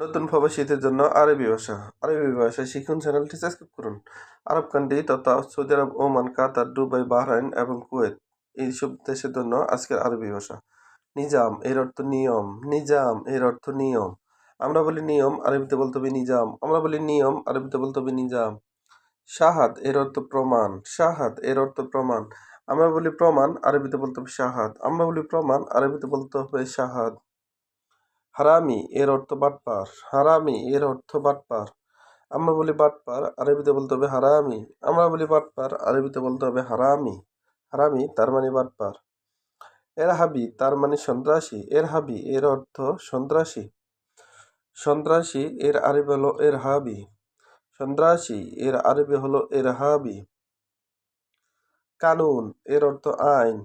নতুন প্রবাসীদের জন্য আরবি ভাষা। আরবি ভাষা শিখুন চ্যানেলটি সাবস্ক্রাইব করুন। আরব কান্ট্রি তথা সৌদি আরব, ওমান, কাতার, দুবাই, বাহরাইন এবং কুয়েত। এইসব দেশের জন্য আজকের আরবি ভাষা। নিজাম, এর অর্থ নিয়ম। নিজাম, এর অর্থ নিয়ম। আমরা বলি নিয়ম, আরবিতে বলতে হবে নিজাম। আমরা বলি নিয়ম, আরবিতে বলতে হবে নিজাম। শাহাদ, এর অর্থ প্রমাণ। শাহাদ, এর অর্থ প্রমাণ। আমরা বলি প্রমাণ, আরবিতে বলতে হবে শাহাদ। আমরা বলি প্রমাণ, আরবিতে বলতে হবে শাহাদ। হারামি, এর অর্থ বাটপার। হারামি, এর অর্থ বাটপার। আমরা বলি বাটপার, আরবিতে বলতে হবে হারামি। আমরা বলি বাটপার, আরবিতে বলতে হবে হারামি। হারামি, তার মানে বাটপার। এর হাবি, তার মানে সন্ত্রাসী। এর হাবি, এর অর্থ সন্ত্রাসী। সন্ত্রাসী, এর আরবি হলো এর হাবি। সন্ত্রাসী, এর আরবি হলো এর হাবি। কানুন, এর অর্থ আইন।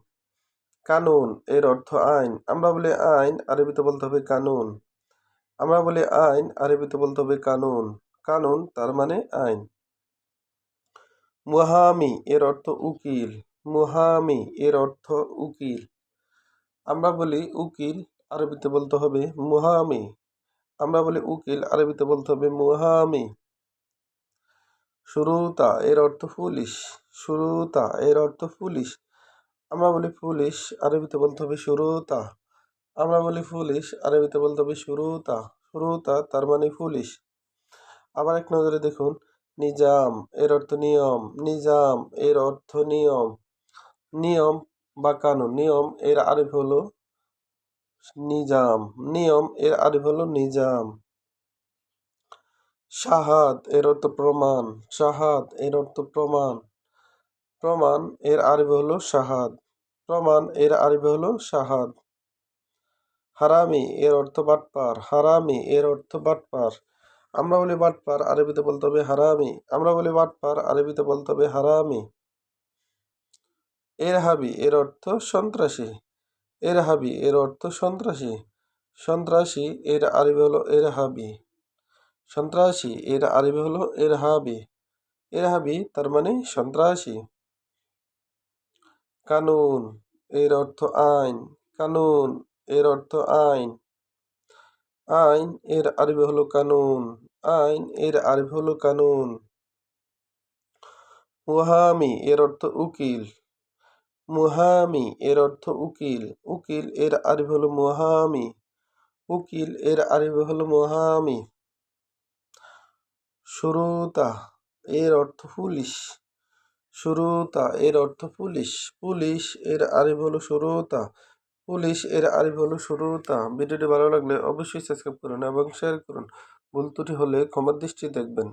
কানুন, এর অর্থ আইন। আমরা বলি আইন, আরবিতে বলতে হবে কানুন। আমরা বলি আইন, আরবিতে বলতে হবে কানুন। কানুন তার মানে আইন। মুহামি, এর অর্থ উকিল। মুহামি, এর অর্থ উকিল। আমরা বলি উকিল, আরবিতে বলতে হবে মুহামি। আমরা বলি উকিল, আরবিতে বলতে হবে মুহামি। শুরুতা এর অর্থ পুলিশ। শুরুতা এর অর্থ পুলিশ। আমরা বলি পুলিশ আরবিতে বলতে হবে শুরুতা আমরা বলি পুলিশ আরবিতে বলতে হবে শুরুতা শুরুতা তার মানে পুলিশ আবার এক নজরে দেখুন, নিজাম, এর অর্থ নিয়ম। নিজাম, এর অর্থ নিয়ম। নিয়ম বা কানুন। নিয়ম, এর আরিফ হলো নিজাম। নিয়ম, এর আরিফ হলো নিজাম। শাহাদ, এর অর্থ প্রমাণ। শাহাদ, এর অর্থ প্রমাণ। প্রমাণ এর আরবি হলো শাহাদ। প্রমাণ এর আরবি হলো শাহাদ। হারামি এর অর্থ বাটপার। হারামি এর অর্থ বাটপার। আমরা বলি বাটপার, আরবিতে বলতে হবে হারামি। আমরা বলি বাটপার, আরবিতে বলতে হবে হারামি। এর হাবি এর অর্থ সন্ত্রাসী। এর হাবি এর অর্থ সন্ত্রাসী। সন্ত্রাসী এর আরবি হলো এর হাবি সন্ত্রাসী এর আরবি হলো এর হাবি এর হাবি তার মানে সন্ত্রাসী। কানুন, এর অর্থ আইন। কানুন, এর অর্থ আইন। আইন, এর আরবি হলো কানুন। আইন, এর আরবি হলো কানুন। মুহামি, এর অর্থ উকিল। মুহামি, এর অর্থ উকিল। উকিল, এর আরবি হলো মুহামি। উকিল, এর আরবি হলো মুহামি। শুরুতা, এর অর্থ পুলিশ। শুরুতা এর অর্থ পুলিশ। পুলিশ, এর আরবি হলো সুরতা। পুলিশ, এর আরবি হলো শুরুতা ভিডিওটি ভালো লাগলে অবশ্যই সাবস্ক্রাইব করুন এবং শেয়ার করুন। ভুল ত্রুটি হলে ক্ষমার দৃষ্টি দেখবেন।